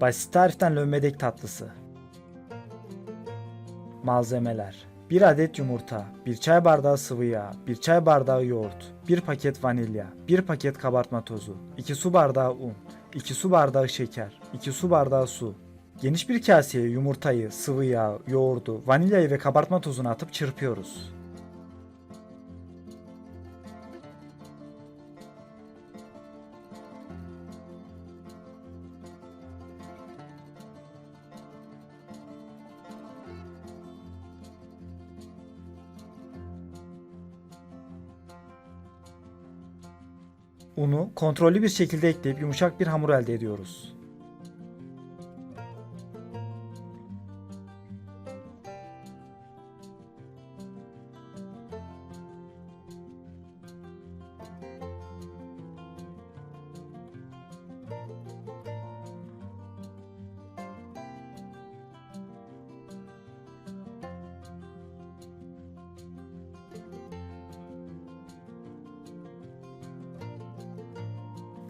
Basit tariften lömbedek tatlısı. Malzemeler 1 adet yumurta, 1 çay bardağı sıvı yağ, 1 çay bardağı yoğurt, 1 paket vanilya, 1 paket kabartma tozu, 2 su bardağı un, 2 su bardağı şeker, 2 su bardağı su. Geniş bir kaseye yumurtayı, sıvı yağ, yoğurdu, vanilyayı ve kabartma tozunu atıp çırpıyoruz. Unu kontrollü bir şekilde ekleyip yumuşak bir hamur elde ediyoruz.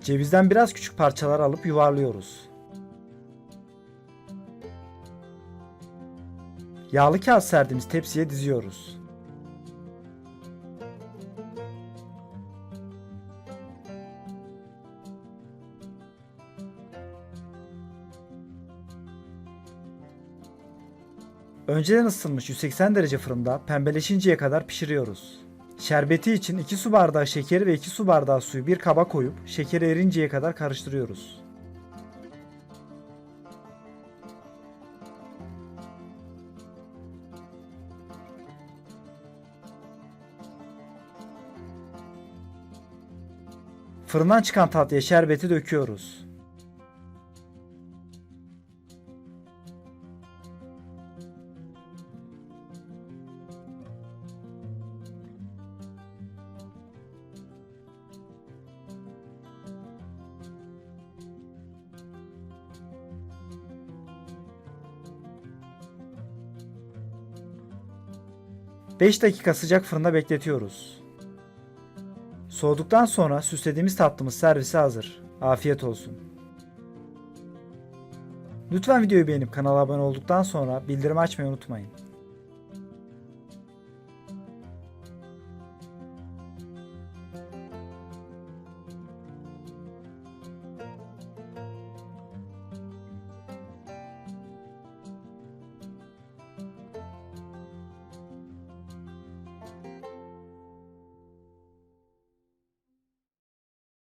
Cevizden biraz küçük parçalar alıp yuvarlıyoruz. Yağlı kağıt serdiğimiz tepsiye diziyoruz. Önceden ısıtılmış 180 derece fırında pembeleşinceye kadar pişiriyoruz. Şerbeti için 2 su bardağı şekeri ve 2 su bardağı suyu bir kaba koyup şekeri erinceye kadar karıştırıyoruz. Fırından çıkan tatlıya şerbeti döküyoruz. Beş dakika sıcak fırında bekletiyoruz. Soğuduktan sonra süslediğimiz tatlımız servise hazır. Afiyet olsun. Lütfen videoyu beğenip kanala abone olduktan sonra bildirim açmayı unutmayın.